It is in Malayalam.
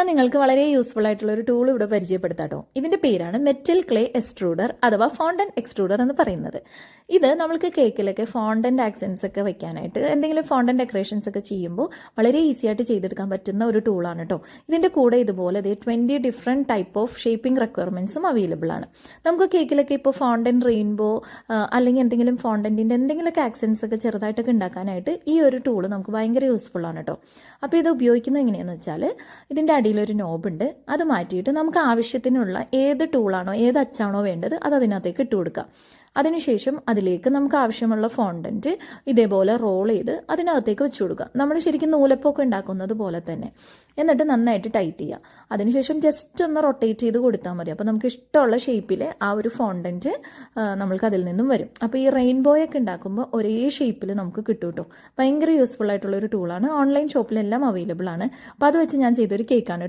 ഞാൻ നിങ്ങൾക്ക് വളരെ യൂസ്ഫുൾ ആയിട്ടുള്ള ഒരു ടൂൾ ഇവിടെ പരിചയപ്പെടുത്താട്ടോ. ഇതിന്റെ പേരാണ് മെറ്റൽ ക്ലേ എക്സ്ട്രൂഡർ അഥവാ ഫോണ്ടൻ എക്സ്ട്രൂഡർ എന്ന് പറയുന്നത്. ഇത് നമ്മൾക്ക് കേക്കിലൊക്കെ ഫോണ്ടന്റ് ആക്സൻസ് ഒക്കെ വെക്കാനായിട്ട് എന്തെങ്കിലും ഫോണ്ടൻ ഡെക്കറേഷൻസ് ഒക്കെ ചെയ്യുമ്പോൾ വളരെ ഈസി ആയിട്ട് ചെയ്തെടുക്കാൻ പറ്റുന്ന ഒരു ടൂളാണ് കേട്ടോ ഇതിന്റെ കൂടെ ഇതുപോലെ ഇതേ twenty different type of shaping റിക്വയർമെന്റ്സും available ആണ്. നമുക്ക് കേക്കിലൊക്കെ ഇപ്പോൾ ഫോണ്ടൻ റെയിൻബോ അല്ലെങ്കിൽ എന്തെങ്കിലും ഫോണ്ടന്റിന്റെ എന്തെങ്കിലുമൊക്കെ ആക്സൻസ് ഒക്കെ ചെറുതായിട്ടൊക്കെ ഉണ്ടാക്കാനായിട്ട് ഈ ഒരു ടൂൾ നമുക്ക് ഭയങ്കര യൂസ്ഫുൾ ആണ് കേട്ടോ അപ്പോൾ ഇത് ഉപയോഗിക്കുന്നത് എങ്ങനെയാണെന്ന് വെച്ചാൽ ഇതിന്റെ അടിയിലൊരു ഉണ്ട്. അത് മാറ്റിയിട്ട് നമുക്ക് ആവശ്യത്തിനുള്ള ഏത് ടൂളാണോ ഏത് അച്ചാണോ വേണ്ടത് അത് അതിനകത്തേക്ക് ഇട്ട് കൊടുക്കുക. അതിനുശേഷം അതിലേക്ക് നമുക്ക് ആവശ്യമുള്ള ഫോണ്ടന്റ് ഇതേപോലെ റോൾ ചെയ്ത് അതിനകത്തേക്ക് വെച്ച് കൊടുക്കുക. നമ്മൾ ശരിക്കും നൂലപ്പൊക്കെ ഉണ്ടാക്കുന്നത് പോലെ തന്നെ. എന്നിട്ട് നന്നായിട്ട് ടൈറ്റ് ചെയ്യുക. അതിനുശേഷം ജസ്റ്റ് ഒന്ന് റൊട്ടേറ്റ് ചെയ്ത് കൊടുത്താൽ മതി. അപ്പോൾ നമുക്ക് ഇഷ്ടമുള്ള ഷേപ്പിൽ ആ ഒരു ഫോണ്ടന്റ് നമുക്ക് അതിൽ നിന്നും വരും. അപ്പോൾ ഈ റെയിൻബോയൊക്കെ ഉണ്ടാക്കുമ്പോൾ ഒരേ ഷേപ്പിൽ നമുക്ക് കിട്ടും കേട്ടോ. ഭയങ്കര യൂസ്ഫുൾ ആയിട്ടുള്ള ഒരു ടൂളാണ് ഓൺലൈൻ ഷോപ്പിലെല്ലാം അവൈലബിൾ ആണ്. അപ്പോൾ അത് വെച്ച് ഞാൻ ചെയ്തൊരു കേക്കാണ്